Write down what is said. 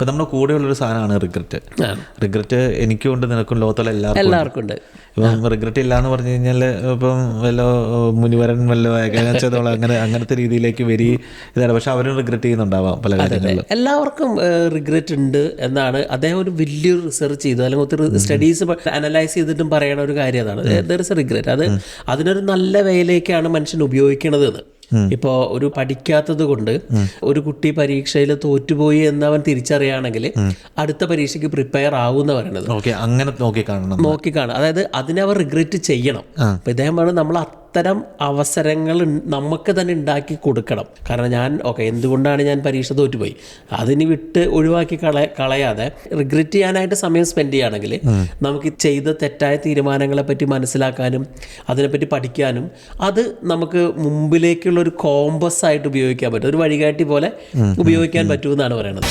ഇപ്പം നമ്മുടെ കൂടെയുള്ളൊരു സാധനമാണ് റിഗ്രറ്റ്. റിഗ്രറ്റ് എനിക്കും ഉണ്ട് നിനക്കും ലോകത്തുള്ള എല്ലാവർക്കും എല്ലാവർക്കും ഉണ്ട്. ഇപ്പം റിഗ്രറ്റ് ഇല്ല എന്ന് പറഞ്ഞു കഴിഞ്ഞാൽ ഇപ്പം വല്ല മുനിവരൻ വല്ല വേഗനച്ചതോളം അങ്ങനെ അങ്ങനത്തെ രീതിയിലേക്ക് വരി ഇതാണ്. പക്ഷെ അവരും റിഗ്രറ്റ് ചെയ്യുന്നുണ്ടാവാം പല കാര്യങ്ങളിലും. എല്ലാവർക്കും റിഗ്രറ്റ് ഉണ്ട് എന്നാണ് അദ്ദേഹം ഒരു വലിയൊരു റിസർച്ച് ചെയ്തു. അല്ലെങ്കിൽ ഒത്തിരി സ്റ്റഡീസ് അനലൈസ് ചെയ്തിട്ടും പറയണ ഒരു കാര്യം അതാണ്. ദർ ഇസ് റിഗ്രറ്റ് അത് അതിനൊരു നല്ല വേയിലേക്കാണ് മനുഷ്യൻ ഉപയോഗിക്കണത് എന്ന്. ഇപ്പോൾ ഒരു പഠിക്കാത്തത് കൊണ്ട് ഒരു കുട്ടി പരീക്ഷയിൽ തോറ്റുപോയി എന്ന് അവൻ തിരിച്ചറിയുകയാണെങ്കിൽ അടുത്ത പരീക്ഷയ്ക്ക് പ്രിപ്പയർ ആവുമെന്ന് പറയുന്നത് അങ്ങനെ നോക്കി കാണണം നോക്കിക്കാണും. അതായത് അതിനെ അവർ റിഗ്രറ്റ് ചെയ്യണം. ഇദ്ദേഹം നമ്മൾ അത്തരം അവസരങ്ങൾ നമുക്ക് തന്നെ ഉണ്ടാക്കി കൊടുക്കണം. കാരണം ഞാൻ ഓക്കെ എന്തുകൊണ്ടാണ് ഞാൻ പരീക്ഷ തോറ്റുപോയി? അതിന് വിട്ട് ഒഴിവാക്കി കള കളയാതെ റിഗ്രറ്റ് ചെയ്യാനായിട്ട് സമയം സ്പെൻഡ് ചെയ്യുകയാണെങ്കിൽ നമുക്ക് ചെയ്ത തെറ്റായ തീരുമാനങ്ങളെ പറ്റി മനസ്സിലാക്കാനും അതിനെപ്പറ്റി പഠിക്കാനും അത് നമുക്ക് മുമ്പിലേക്കുള്ള ഒരു കോമ്പസ് ആയിട്ട് ഉപയോഗിക്കാൻ പറ്റും. ഒരു വഴികാട്ടി പോലെ ഉപയോഗിക്കാൻ പറ്റുമെന്നാണ് പറയുന്നത്